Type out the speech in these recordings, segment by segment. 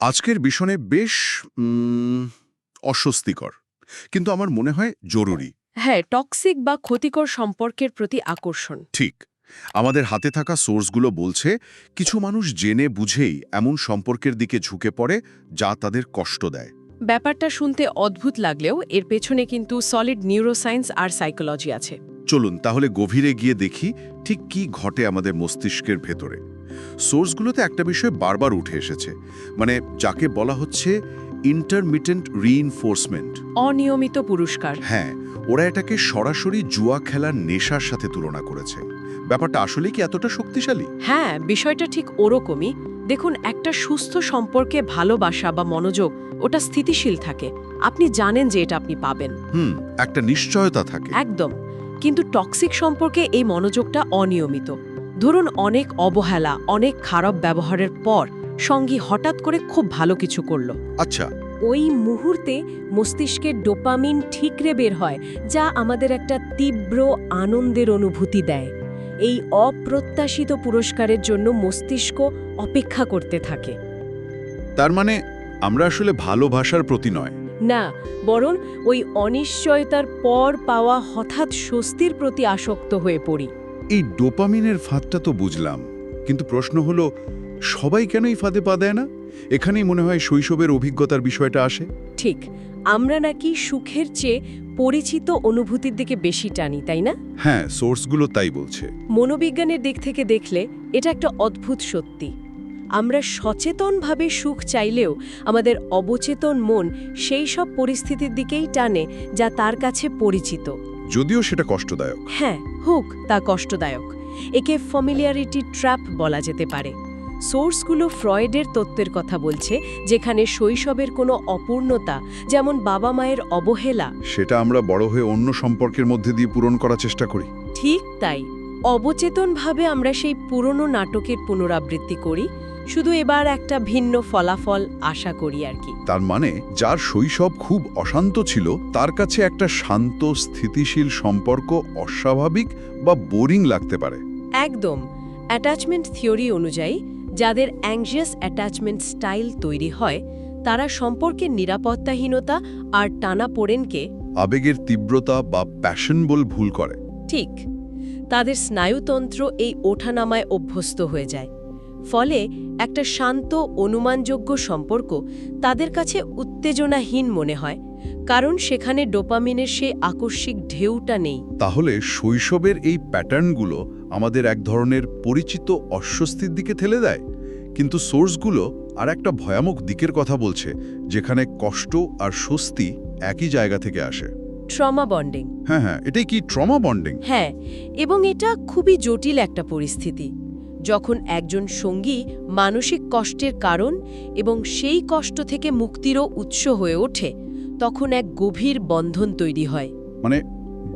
আজকের বিষণে বেশ উম, অস্বস্তিকর কিন্তু আমার মনে হয় জরুরি। হ্যাঁ টক্সিক বা ক্ষতিকর সম্পর্কের প্রতি আকর্ষণ। ঠিক। আমাদের হাতে থাকা সোর্সগুলো বলছে কিছু মানুষ জেনে বুঝেই এমন সম্পর্কের দিকে ঝুঁকে পড়ে যা তাদের কষ্ট দেয়। ব্যাপারটা শুনতে অদ্ভুত লাগলেও এর পেছনে কিন্তু সলিড নিউরোসায়েন্স আর সাইকোলজি আছে। চলুন তাহলে গভীরে গিয়ে দেখি ঠিক কি ঘটে আমাদের মস্তিষ্কের ভেতরে। সোর্সগুলোতে একটা বিষয় বারবার উঠে এসেছে। মানে যাকে বলা হচ্ছে ইন্টারমিটেন্ট রিইনফোর্সমেন্ট অনিয়মিত পুরস্কার। হ্যাঁ ওরা এটাকে সরাসরি জুয়া খেলার নেশার সাথে তুলনা করেছে। ব্যাপারটা আসলে কি এতটা শক্তিশালী? হ্যাঁ বিষয়টা ঠিক ওরকমই। দেখুন একটা সুস্থ সম্পর্কে ভালোবাসা বা মনোযোগ ওটা স্থিতিশীল থাকে। আপনি জানেন যে এটা আপনি পাবেন। হুম একটা নিশ্চয়তা থাকে। একদম। কিন্তু টক্সিক সম্পর্কে এই মনোযোগটা অনিয়মিত। ধরুন অনেক অবহেলা অনেক খারাপ ব্যবহারের পর সঙ্গী হঠাৎ করে খুব ভালো কিছু করল। আচ্ছা। ওই মুহূর্তে মস্তিষ্কের ডোপামিন ঠিকরে বের হয় যা আমাদের একটা তীব্র আনন্দের অনুভূতি দেয়। এই অপ্রত্যাশিত পুরস্কারের জন্য মস্তিষ্ক অপেক্ষা করতে থাকে। তার মানে আমরা আসলে ভালোবাসার প্রতি নয়? না বরং ওই অনিশ্চয়তার পর পাওয়া হঠাৎ স্বস্তির প্রতি আসক্ত হয়ে পড়ি। এই ডোপামিনের ফাঁদটা তো বুঝলাম। কিন্তু প্রশ্ন হলো সবাই কেন এই ফাঁদে পা দেয় না? এখানেই মনে হয় শৈশবের অভিজ্ঞতার বিষয়টা আসে। ঠিক আমরা নাকি সুখের চেয়ে পরিচিত অনুভূতির দিকে বেশি টানি তাই না? হ্যাঁ সোর্সগুলো তাই বলছে। মনোবিজ্ঞানের দিক থেকে দেখলে এটা একটা অদ্ভুত সত্যি। আমরা সচেতনভাবে সুখ চাইলেও আমাদের অবচেতন মন সেই সব পরিস্থিতির দিকেই টানে যা তার কাছে পরিচিত। যদিও সেটা কষ্টদায়ক। হ্যাঁ হোক তা কষ্টদায়ক। একে ফমিলিয়ারিটি ট্র্যাপ বলা যেতে পারে। সোর্সগুলো ফ্রয়েডের তত্ত্বের কথা বলছে যেখানে শৈশবের কোনো অপূর্ণতা যেমন বাবা মায়ের অবহেলা সেটা আমরা বড় হয়ে অন্য সম্পর্কের মধ্যে দিয়ে পূরণ করার চেষ্টা করি। ঠিক তাই। অবচেতনভাবে আমরা সেই পুরনো নাটকের পুনরাবৃত্তি করি শুধু এবার একটা ভিন্ন ফলাফল আশা করি আর কি। তার মানে যার শৈশব খুব অশান্ত ছিল তার কাছে একটা শান্ত স্থিতিশীল সম্পর্ক অস্বাভাবিক বা বোরিং লাগতে পারে। একদম। অ্যাটাচমেন্ট থিওরি অনুযায়ী যাদের অ্যাংজিয়াস অ্যাটাচমেন্ট স্টাইল তৈরি হয় তারা সম্পর্কের নিরাপত্তাহীনতা আর টানা টানাপোড়েনকে আবেগের তীব্রতা বা প্যাশন বল ভুল করে। ঠিক। তাদের স্নায়ুতন্ত্র এই ওঠানামায় অভ্যস্ত হয়ে যায়। ফলে একটা শান্ত অনুমানযোগ্য সম্পর্ক তাদের কাছে উত্তেজনাহীন মনে হয় কারণ সেখানে ডোপামিনের সেই আকস্মিক ঢেউটা নেই। তাহলে শৈশবের এই প্যাটার্নগুলো আমাদের এক ধরনের পরিচিত অস্বস্তির দিকে ঠেলে দেয়? কিন্তু সোর্সগুলো আর একটা ভয়ামক দিকের কথা বলছে যেখানে কষ্ট আর স্বস্তি একই জায়গা থেকে আসে। Trauma bonding. হ্যাঁ হ্যাঁ এটাই কি ট্রমা বন্ডিং? হ্যাঁ এবং এটা খুবই জটিল একটা পরিস্থিতি। যখন একজন সঙ্গী মানসিক কষ্টের কারণ এবং সেই কষ্ট থেকে মুক্তিরও উৎস হয়ে ওঠে তখন এক গভীর বন্ধন তৈরি হয়। মানে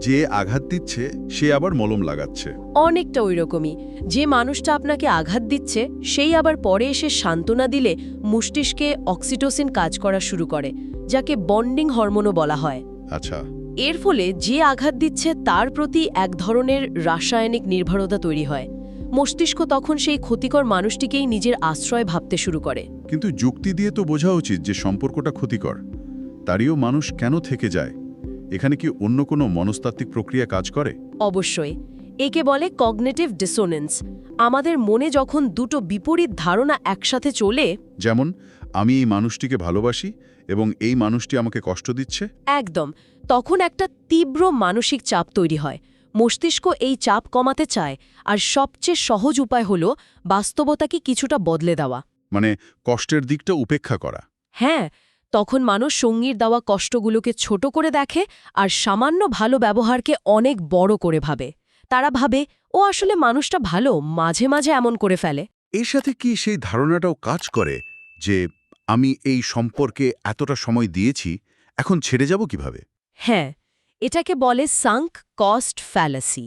যে আঘাত দিচ্ছে সে আবার মলম লাগাচ্ছে। অনেকটা ওইরকমই। যে মানুষটা আপনাকে আঘাত দিচ্ছে সেই আবার পরে এসে সান্ত্বনা দিলে মস্তিষ্কে অক্সিটোসিন কাজ করা শুরু করে যাকে বন্ডিং হরমোনও বলা হয়। আচ্ছা। এর ফলে যে আঘাত দিচ্ছে তার প্রতি এক ধরনের রাসায়নিক নির্ভরতা তৈরি হয়। মস্তিষ্ক তখন সেই ক্ষতিকর মানুষটিকেই নিজের আশ্রয় ভাবতে শুরু করে। কিন্তু যুক্তি দিয়ে তো বোঝা উচিত যে সম্পর্কটা ক্ষতিকর। তারইও মানুষ কেন থেকে যায়? এখানে কি অন্য কোনো মনস্তাত্ত্বিক প্রক্রিয়া কাজ করে? অবশ্যই। একে বলে কগনেটিভ ডিসোনেন্স আমাদের মনে যখন দুটো বিপরীত ধারণা একসাথে চলে যেমন আমি এই মানুষটিকে ভালোবাসি এবং এই মানুষটি আমাকে কষ্ট দিচ্ছে? একদম। তখন একটা তীব্র মানসিক চাপ তৈরি হয়। মস্তিষ্ক এই চাপ কমাতে চায় আর সবচেয়ে সহজ উপায় হল বাস্তবতাকে কিছুটা বদলে দেওয়া। মানে কষ্টের দিকটা উপেক্ষা করা। হ্যাঁ তখন মানুষ সঙ্গীর দেওয়া কষ্টগুলোকে ছোট করে দেখে আর সামান্য ভালো ব্যবহারকে অনেক বড় করে ভাবে। তারা ভাবে ও আসলে মানুষটা ভালো মাঝে মাঝে এমন করে ফেলে। এর সাথে কি সেই ধারণাটাও কাজ করে যে আমি এই সম্পর্কে এতটা সময় দিয়েছি এখন ছেড়ে যাব কীভাবে? হ্যাঁ এটাকে বলে সাঙ্ক কস্ট ফ্যালাসি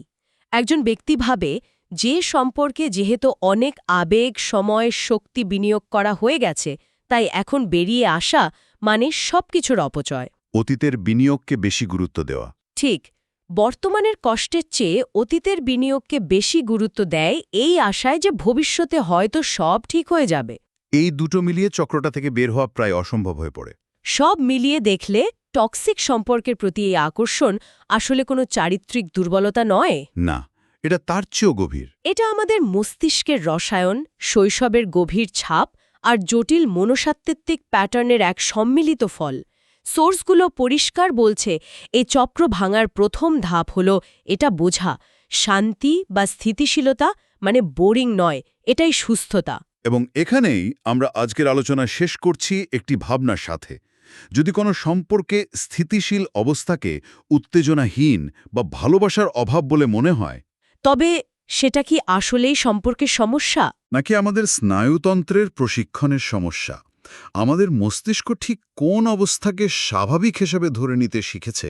একজন ব্যক্তি ভাবে যে সম্পর্কে যেহেতু অনেক আবেগ সময় শক্তি বিনিয়োগ করা হয়ে গেছে তাই এখন বেরিয়ে আসা মানে সবকিছুর অপচয়। অতীতের বিনিয়োগকে বেশি গুরুত্ব দেওয়া। ঠিক বর্তমানের কষ্টের চেয়ে অতীতের বিনিয়োগকে বেশি গুরুত্ব দেয় এই আশায় যে ভবিষ্যতে হয়তো সব ঠিক হয়ে যাবে। এই দুটো মিলিয়ে চক্রটা থেকে বের হওয়া প্রায় অসম্ভব হয়ে পড়ে। সব মিলিয়ে দেখলে টক্সিক সম্পর্কের প্রতি এই আকর্ষণ আসলে কোনো চারিত্রিক দুর্বলতা নয়? না এটা তার চেয়েও গভীর। এটা আমাদের মস্তিষ্কের রসায়ন শৈশবের গভীর ছাপ আর জটিল মনসাত্ত্বিক প্যাটার্নের এক সম্মিলিত ফল। সোর্সগুলো পরিষ্কার বলছে এই চক্র ভাঙার প্রথম ধাপ হল এটা বোঝা। শান্তি বা স্থিতিশীলতা মানে বোরিং নয় এটাই সুস্থতা। এবং এখানেই আমরা আজকের আলোচনা শেষ করছি একটি ভাবনার সাথে। যদি কোনো সম্পর্কে স্থিতিশীল অবস্থাকে উত্তেজনাহীন বা ভালোবাসার অভাব বলে মনে হয়? তবে সেটা কি আসলেই সম্পর্কের সমস্যা? নাকি আমাদের স্নায়ুতন্ত্রের প্রশিক্ষণের সমস্যা? আমাদের মস্তিষ্ক ঠিক কোন অবস্থাকে স্বাভাবিক হিসেবে ধরে নিতে শিখেছে?